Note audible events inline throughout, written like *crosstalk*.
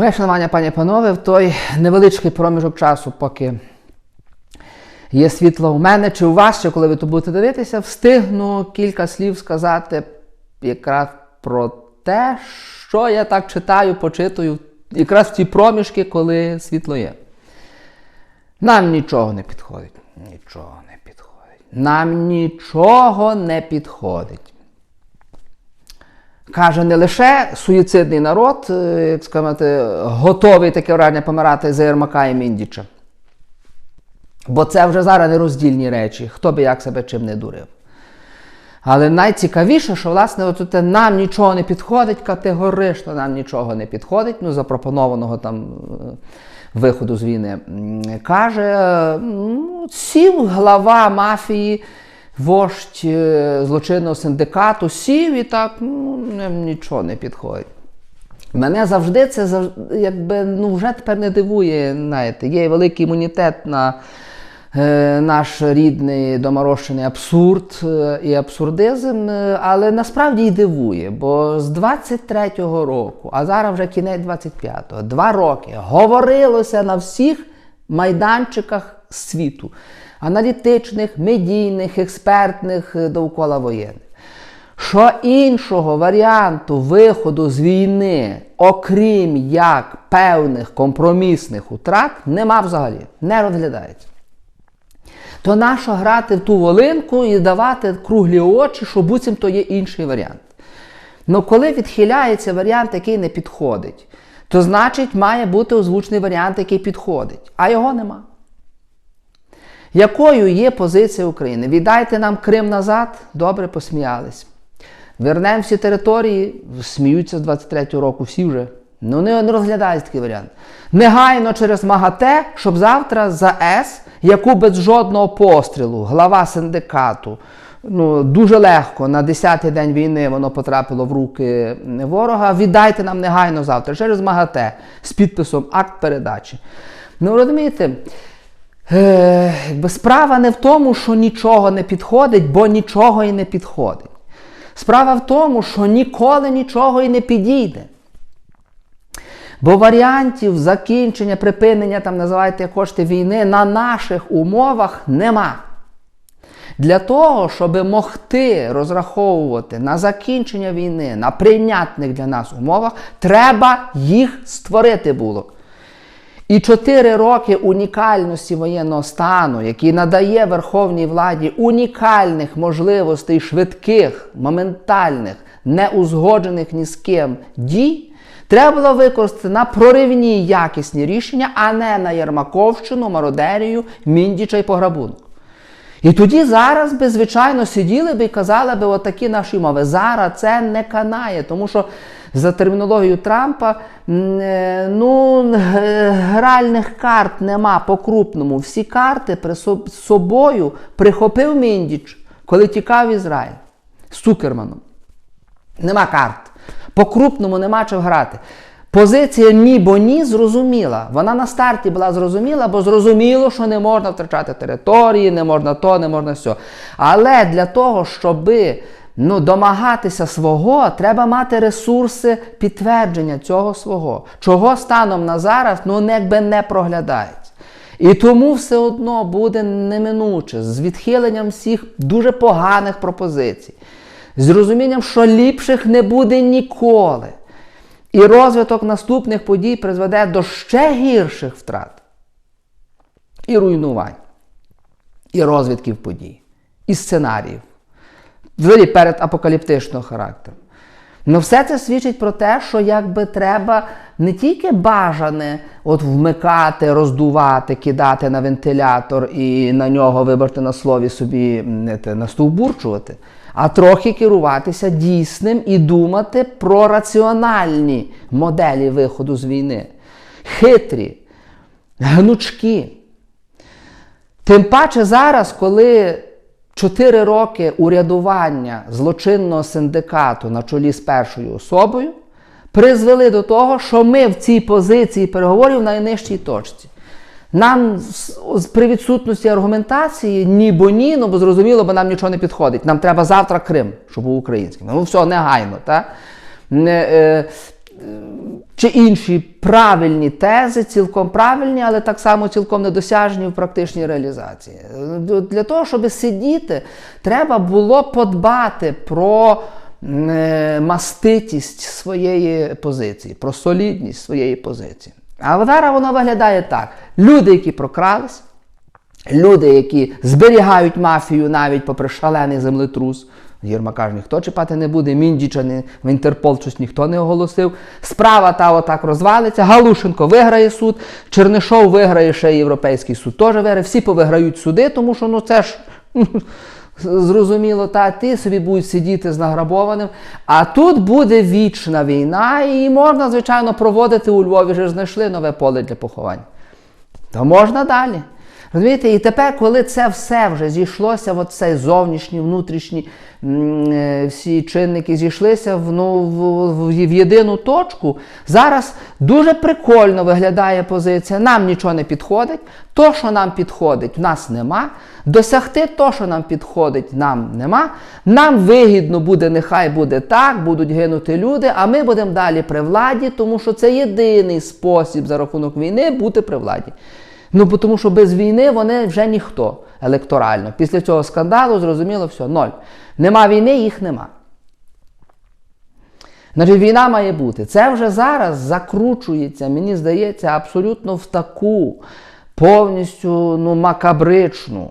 Моє шанування, пані і панове, в той невеличкий проміжок часу, поки є світло у мене чи у вас, ще коли ви то будете дивитися, встигну кілька слів сказати якраз про те, що я так читаю, почитую, якраз в ті проміжки, коли світло є. Нам нічого не підходить. Нічого не підходить. Нам нічого не підходить. Каже, не лише суїцидний народ, е, як сказати, готовий таке враження помирати за Єрмака і Міндіча. Бо це вже зараз нероздільні речі, хто би як себе чим не дурив. Але найцікавіше, що власне от нам нічого не підходить, категорично нам нічого не підходить, ну, запропонованого там е, виходу з війни. Каже, ну, сів глава мафії, вождь е, злочинного синдикату, сів і так, ну, нічого не підходить. Мене завжди це якби ну вже тепер не дивує. Знаєте, є великий імунітет на е, наш рідний доморощений абсурд е, і абсурдизм, е, але насправді й дивує, бо з 23-го року, а зараз вже кінець 25-го, два роки говорилося на всіх майданчиках світу, аналітичних, медійних, експертних, е, довкола воєнних що іншого варіанту виходу з війни, окрім як певних компромісних утрат, нема взагалі, не розглядається. То нащо грати в ту волинку і давати круглі очі, що буцімто є інший варіант. Ну коли відхиляється варіант, який не підходить, то значить має бути озвучений варіант, який підходить, а його нема. Якою є позиція України? Віддайте нам Крим назад, добре посміялись. Вернемо всі території, сміються з 23-го року всі вже. Ну не, не розглядають такий варіант. Негайно через МАГАТЕ, щоб завтра за С, яку без жодного пострілу, глава синдикату, ну дуже легко на 10-й день війни воно потрапило в руки ворога. Віддайте нам негайно завтра через МАГАТЕ з підписом акт передачі. Ну розумієте, е, якби справа не в тому, що нічого не підходить, бо нічого і не підходить. Справа в тому, що ніколи нічого і не підійде. Бо варіантів закінчення, припинення, там називайте хочете війни на наших умовах нема. Для того, щоб могти розраховувати на закінчення війни на прийнятних для нас умовах, треба їх створити було. І чотири роки унікальності воєнного стану, який надає верховній владі унікальних можливостей, швидких, моментальних, не узгоджених ні з ким дій, треба було використати на проривні якісні рішення, а не на Єрмаковщину, мародерію, міндіча і пограбунок. І тоді зараз би, звичайно, сиділи би і казали би отакі наші мови. Зараз це не канає, тому що за термінологією Трампа е, ну, гральних карт нема по-крупному. Всі карти при собою прихопив Міндіч, коли тікав Ізраїль з Цукерманом. Нема карт. По-крупному нема чим грати. Позиція ні, бо ні зрозуміла. Вона на старті була зрозуміла, бо зрозуміло, що не можна втрачати території, не можна то, не можна все. Але для того, щоб ну, домагатися свого, треба мати ресурси підтвердження цього свого. Чого станом на зараз ну, якби не проглядається. І тому все одно буде неминуче з відхиленням всіх дуже поганих пропозицій, з розумінням, що ліпших не буде ніколи. І розвиток наступних подій призведе до ще гірших втрат і руйнувань, і розвитків подій, і сценаріїв, взагалі перед апокаліптичного характеру. Ну все це свідчить про те, що якби треба не тільки бажане от вмикати, роздувати, кидати на вентилятор і на нього, вибрати на слові собі настовбурчувати, а трохи керуватися дійсним і думати про раціональні моделі виходу з війни. Хитрі, гнучкі. Тим паче зараз, коли чотири роки урядування злочинного синдикату на чолі з першою особою призвели до того, що ми в цій позиції переговорів в найнижчій точці. Нам при відсутності аргументації ні бо ні, ну бо зрозуміло, бо нам нічого не підходить. Нам треба завтра Крим, щоб був українським. Ну все, негайно. Та? Не, е, чи інші правильні тези, цілком правильні, але так само цілком недосяжні в практичній реалізації. Для того, щоб сидіти, треба було подбати про е, маститість своєї позиції, про солідність своєї позиції. А зараз воно виглядає так: люди, які прокрались, люди, які зберігають мафію навіть попри шалений землетрус. Єрмака ж ніхто чіпати не буде, Міндіча не, в Інтерпол щось ніхто не оголосив. Справа та отак розвалиться. Галушенко виграє суд, Чернишов виграє ще Європейський суд. Теж виграє. Всі повиграють суди, тому що ну це ж *laughs* зрозуміло, та ти собі будеш сидіти з награбованим. А тут буде вічна війна, і можна, звичайно, проводити у Львові, вже знайшли нове поле для поховань. То можна далі. Розумієте, і тепер, коли це все вже зійшлося, от цей зовнішні, внутрішні е, всі чинники зійшлися в, ну, в, в, в єдину точку, зараз дуже прикольно виглядає позиція. Нам нічого не підходить, то, що нам підходить, в нас нема. Досягти то, що нам підходить, нам нема. Нам вигідно буде, нехай буде так, будуть гинути люди, а ми будемо далі при владі, тому що це єдиний спосіб за рахунок війни бути при владі. Ну, тому що без війни вони вже ніхто електорально. Після цього скандалу зрозуміло все, ноль. Нема війни, їх нема. Значить, війна має бути. Це вже зараз закручується, мені здається, абсолютно в таку повністю ну, макабричну.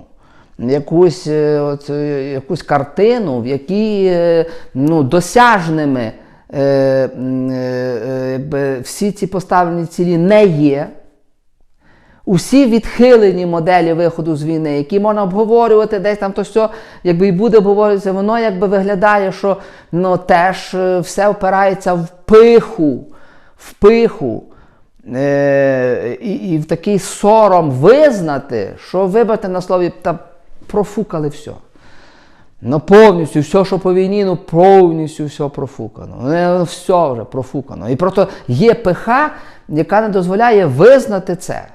Якусь е, от, е, якусь картину, в якій е, ну, досяжними е, м, е, всі ці поставлені цілі не є. Усі відхилені моделі виходу з війни, які можна обговорювати, десь там то все, якби і буде обговорюватися, воно якби виглядає, що ну, теж е, все опирається в пиху, в пиху. Е, і, і в такий сором визнати, що вибрати на слові та профукали все. Ну, повністю все, що по війні, ну повністю все профукано. Ну, все вже профукано. І просто є пиха, яка не дозволяє визнати це.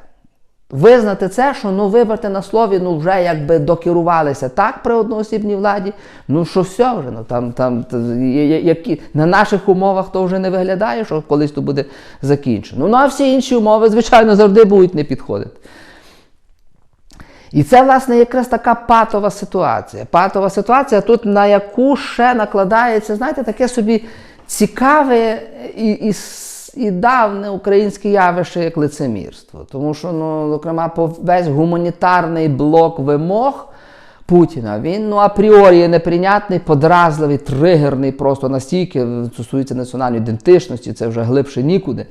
Визнати це, що ну вибрати на слові, ну вже якби докерувалися так при одноосібній владі, ну що все вже, ну там, там які, на наших умовах то вже не виглядає, що колись то буде закінчено. Ну а всі інші умови, звичайно, завжди будуть не підходити. І це, власне, якраз така патова ситуація. Патова ситуація, тут на яку ще накладається, знаєте, таке собі цікаве і, і і давне українське явище як лицемірство. Тому що, ну, зокрема, весь гуманітарний блок вимог Путіна, він ну, апріорі є неприйнятний, подразливий, тригерний, просто настільки стосується національної ідентичності, це вже глибше нікуди.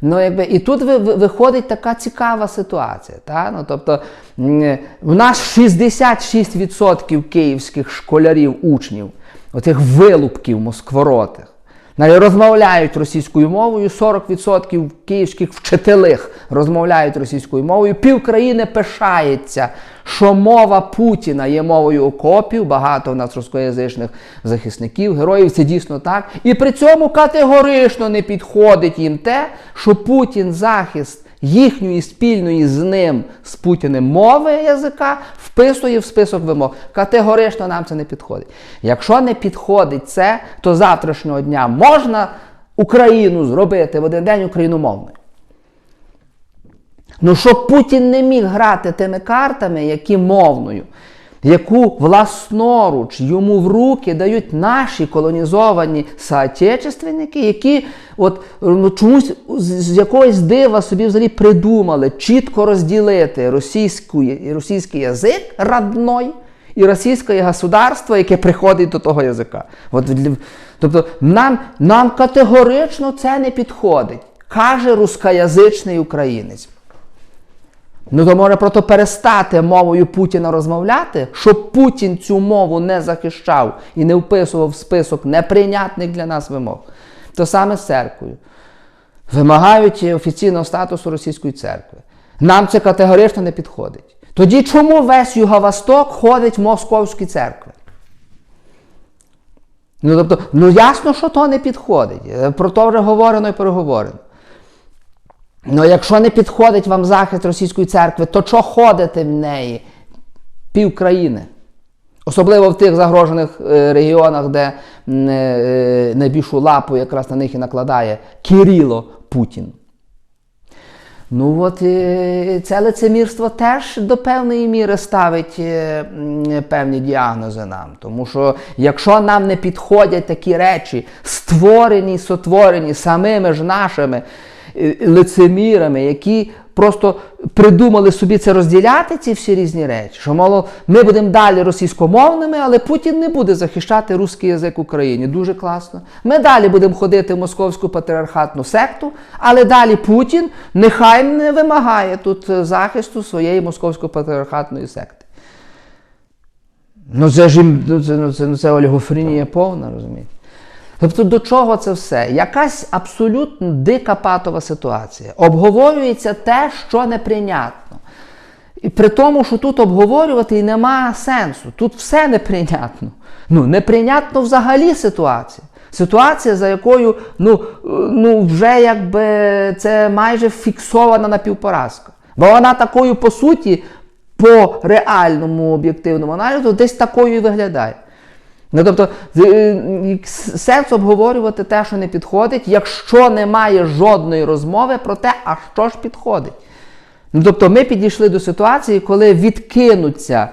Ну, якби, І тут виходить така цікава ситуація. Та? Ну, тобто, У нас 66% київських школярів, учнів, отих вилупків москворотих, розмовляють російською мовою, 40% київських вчителих розмовляють російською мовою. Пів країни пишається, що мова Путіна є мовою окопів, багато в нас рускоязичних захисників, героїв, це дійсно так. І при цьому категорично не підходить їм те, що Путін захист їхньої спільної з ним з Путіним мови язика вписує в список вимог. Категорично нам це не підходить. Якщо не підходить це, то завтрашнього дня можна Україну зробити в один день україномовною. Ну, щоб Путін не міг грати тими картами, які мовною яку власноруч йому в руки дають наші колонізовані соотечественники, які от ну, чомусь з якогось дива собі взагалі придумали чітко розділити російську, російський язик родной і російське государство, яке приходить до того язика. От, Тобто нам, нам категорично це не підходить, каже рускоязичний українець. Ну то може просто перестати мовою Путіна розмовляти, щоб Путін цю мову не захищав і не вписував в список неприйнятних для нас вимог. То саме з церквою. Вимагають офіційного статусу російської церкви. Нам це категорично не підходить. Тоді чому весь Юго-Восток ходить в московські церкви? Ну, тобто, ну ясно, що то не підходить. Про то вже говорено і переговорено. Ну, якщо не підходить вам захист російської церкви, то що ходите в неї? Пів країни. Особливо в тих загрожених е, регіонах, де е, найбільшу лапу якраз на них і накладає Кирило Путін. Ну от е, це лицемірство теж до певної міри ставить е, певні діагнози нам. Тому що якщо нам не підходять такі речі, створені, сотворені самими ж нашими е, лицемірами, які просто придумали собі це розділяти, ці всі різні речі, що мало, ми будемо далі російськомовними, але Путін не буде захищати русський язик Україні. Дуже класно. Ми далі будемо ходити в московську патріархатну секту, але далі Путін нехай не вимагає тут е, захисту своєї московської патріархатної секти. Ну це ж ну, це, ну, це, ну, це олігофренія повна, розумієте? Тобто до чого це все? Якась абсолютно дика патова ситуація. Обговорюється те, що неприйнятно. І при тому, що тут обговорювати і нема сенсу. Тут все неприйнятно. Ну, неприйнятно взагалі ситуація. Ситуація, за якою ну, ну, вже якби це майже фіксована напівпоразка. Бо вона такою, по суті, по реальному об'єктивному аналізу, десь такою і виглядає. Ну, тобто, е, сенс обговорювати те, що не підходить, якщо немає жодної розмови про те, а що ж підходить. Ну, тобто, ми підійшли до ситуації, коли відкинуться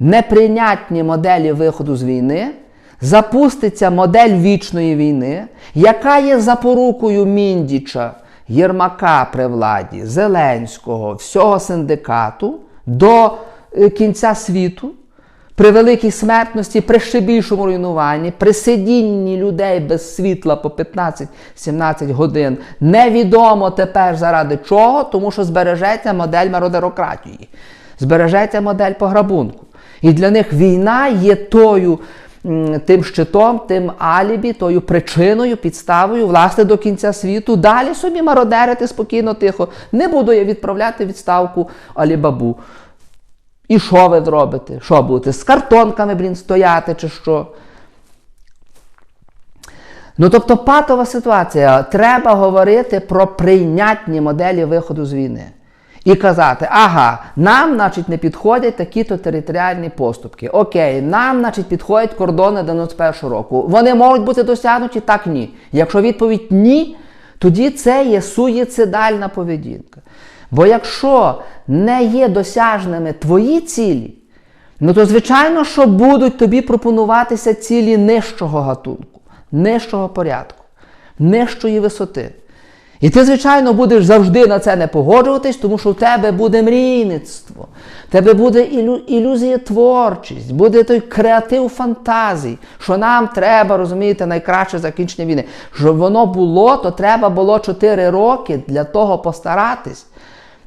неприйнятні моделі виходу з війни, запуститься модель вічної війни, яка є запорукою Міндіча, Єрмака при владі, Зеленського, всього синдикату до е, кінця світу при великій смертності, при ще більшому руйнуванні, при сидінні людей без світла по 15-17 годин, невідомо тепер заради чого, тому що збережеться модель мародерократії, збережеться модель пограбунку. І для них війна є тою. Тим щитом, тим алібі, тою причиною, підставою, власне, до кінця світу. Далі собі мародерити спокійно, тихо. Не буду я відправляти відставку Алібабу. І що ви зробите? Що будете? З картонками, блін, стояти чи що? Ну, тобто, патова ситуація. Треба говорити про прийнятні моделі виходу з війни. І казати, ага, нам, значить, не підходять такі-то територіальні поступки. Окей, нам, значить, підходять кордони 91 року. Вони можуть бути досягнуті, так ні. Якщо відповідь ні, тоді це є суїцидальна поведінка. Бо якщо не є досяжними твої цілі, ну то звичайно, що будуть тобі пропонуватися цілі нижчого гатунку, нижчого порядку, нижчої висоти. І ти, звичайно, будеш завжди на це не погоджуватись, тому що в тебе буде мрійництво, в тебе буде ілю, ілюзія творчість, буде той креатив фантазій, що нам треба, розумієте, найкраще закінчення війни. Щоб воно було, то треба було 4 роки для того постаратись.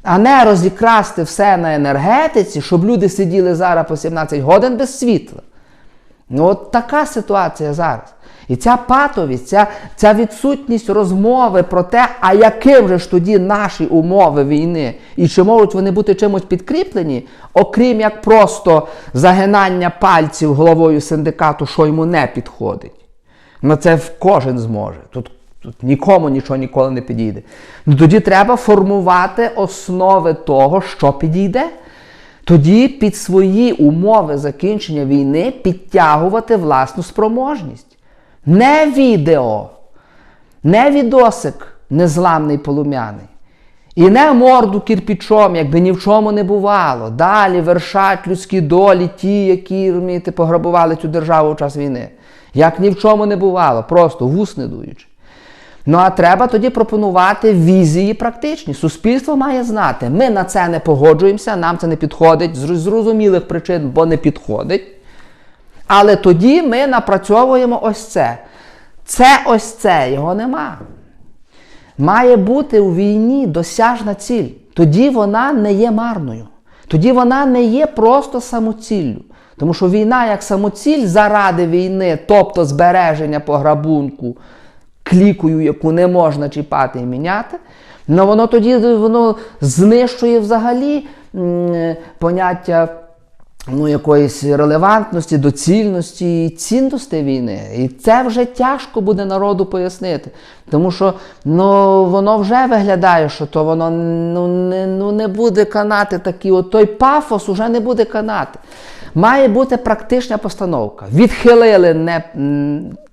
А не розікрасти все на енергетиці, щоб люди сиділи зараз по 17 годин без світла. Ну, от така ситуація зараз. І ця патовість, ця, ця відсутність розмови про те, а яким же ж тоді наші умови війни, і чи можуть вони бути чимось підкріплені, окрім як просто загинання пальців головою синдикату, що йому не підходить. Ну це кожен зможе. Тут, тут нікому нічого ніколи не підійде. Ну тоді треба формувати основи того, що підійде. Тоді під свої умови закінчення війни підтягувати власну спроможність. Не відео, не відосик незламний полум'яний. І не морду кірпічом, якби ні в чому не бувало. Далі вершать людські долі, ті, які розумієте, пограбували цю державу в час війни. Як ні в чому не бувало, просто вус не дуючи. Ну а треба тоді пропонувати візії практичні. Суспільство має знати, ми на це не погоджуємося, нам це не підходить з зрозумілих причин, бо не підходить. Але тоді ми напрацьовуємо ось це. Це ось це, його нема. Має бути у війні досяжна ціль. Тоді вона не є марною. Тоді вона не є просто самоціллю. Тому що війна як самоціль заради війни, тобто збереження пограбунку, клікою, яку не можна чіпати і міняти, ну воно тоді воно знищує взагалі м, поняття ну, якоїсь релевантності, доцільності і цінності війни. І це вже тяжко буде народу пояснити. Тому що ну, воно вже виглядає, що то воно ну, не, ну, не буде канати такі, от той пафос уже не буде канати. Має бути практична постановка. Відхилили не,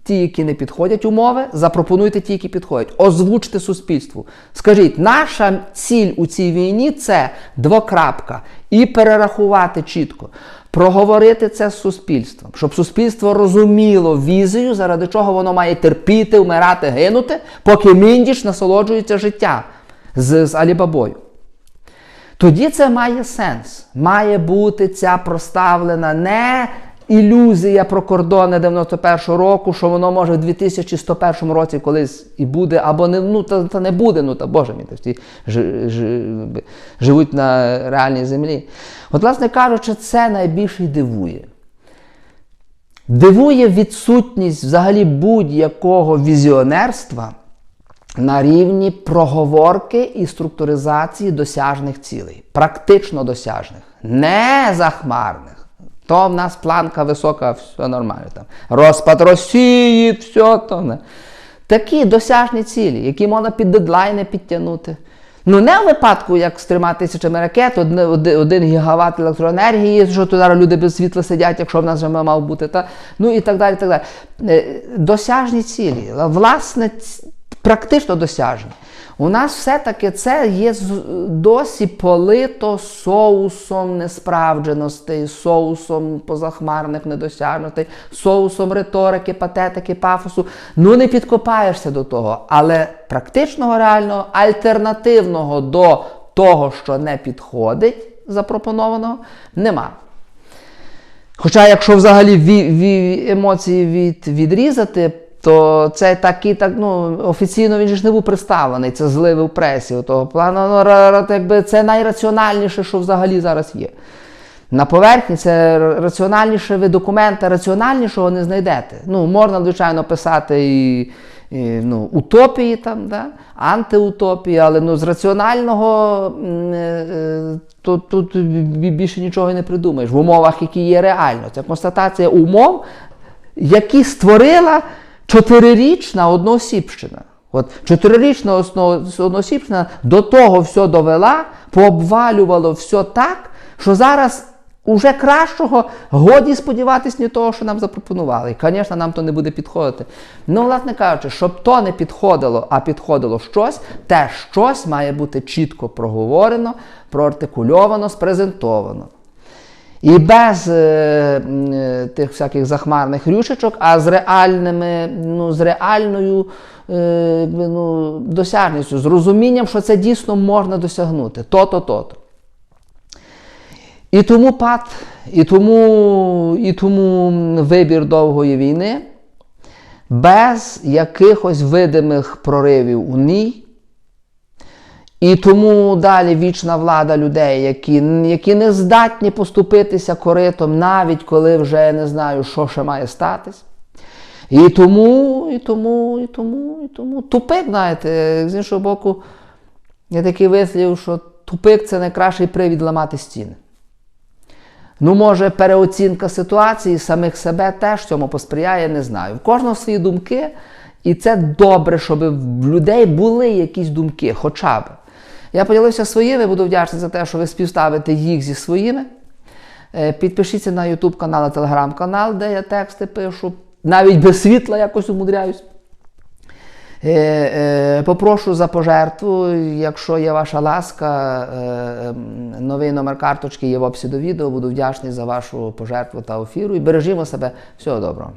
ті, які не підходять умови, запропонуйте ті, які підходять. Озвучте суспільству. Скажіть, наша ціль у цій війні це двокрапка. І перерахувати чітко, проговорити це з суспільством, щоб суспільство розуміло візію, заради чого воно має терпіти, вмирати, гинути, поки міндіш насолоджується життям з, з Алібабою. Тоді це має сенс. Має бути ця проставлена не ілюзія про кордони 91-го року, що воно може в 2101 році колись і буде, або не, ну, та, та не буде, ну та Боже мій, та всі ж, ж, живуть на реальній землі. От, власне кажучи, це найбільше дивує. Дивує відсутність взагалі будь-якого візіонерства на рівні проговорки і структуризації досяжних цілей, практично досяжних, не захмарних. То в нас планка висока, все нормально. Там. Розпад Росії, все то. Такі досяжні цілі, які можна під дедлайни підтягнути. Ну, не в випадку, як з трьома тисячами ракет, один гігават електроенергії, що тут люди без світла сидять, якщо в нас вже мав бути, та, ну і так далі. так далі. Е, Досяжні цілі, власне, практично досяжні. У нас все-таки це є досі полито соусом несправдженостей, соусом позахмарних недосяжностей, соусом риторики, патетики, пафосу. Ну не підкопаєшся до того. Але практичного реального альтернативного до того, що не підходить, запропонованого, нема. Хоча, якщо взагалі емоції від, відрізати, то це такий, так, ну, офіційно він ж не був представлений, це зливи в пресі. Того плану, ну, якби це найраціональніше, що взагалі зараз є. На поверхні це раціональніше ви документа, раціональнішого не знайдете. Ну, Можна, звичайно, писати і, і ну, утопії, там, да? антиутопії, але ну, з раціонального е, то, тут більше нічого не придумаєш в умовах, які є реально. Це констатація умов, які створила чотирирічна одноосібщина. От Чотирирічна одноосібщина до того все довела, пообвалювало все так, що зараз уже кращого годі сподіватись не того, що нам запропонували. І, звісно, нам то не буде підходити. Ну, власне кажучи, щоб то не підходило, а підходило щось, те щось має бути чітко проговорено, проартикульовано, спрезентовано. І без е, е, тих всяких захмарних рюшечок, а з реальними, ну, з реальною е, ну, досяжністю, з розумінням, що це дійсно можна досягнути. То-то, то-то. І тому пад, і тому, і тому вибір довгої війни без якихось видимих проривів у ній. І тому далі вічна влада людей, які які не здатні поступитися коритом, навіть коли вже я не знаю, що ще має статись. І тому, і тому, і тому, і тому. Тупик, знаєте, з іншого боку, є такий вислів, що тупик це найкращий привід ламати стіни. Ну, може, переоцінка ситуації, самих себе теж цьому посприяє, не знаю. В кожного свої думки, і це добре, щоб в людей були якісь думки, хоча б. Я поділився своїми, буду вдячний за те, що ви співставите їх зі своїми. Е, підпишіться на YouTube канал, і Telegram канал, де я тексти пишу. Навіть без світла якось умудряюсь. Е, е, попрошу за пожертву, якщо є ваша ласка, новий номер карточки є в описі до відео. Буду вдячний за вашу пожертву та ефіру. І бережімо себе. Всього доброго.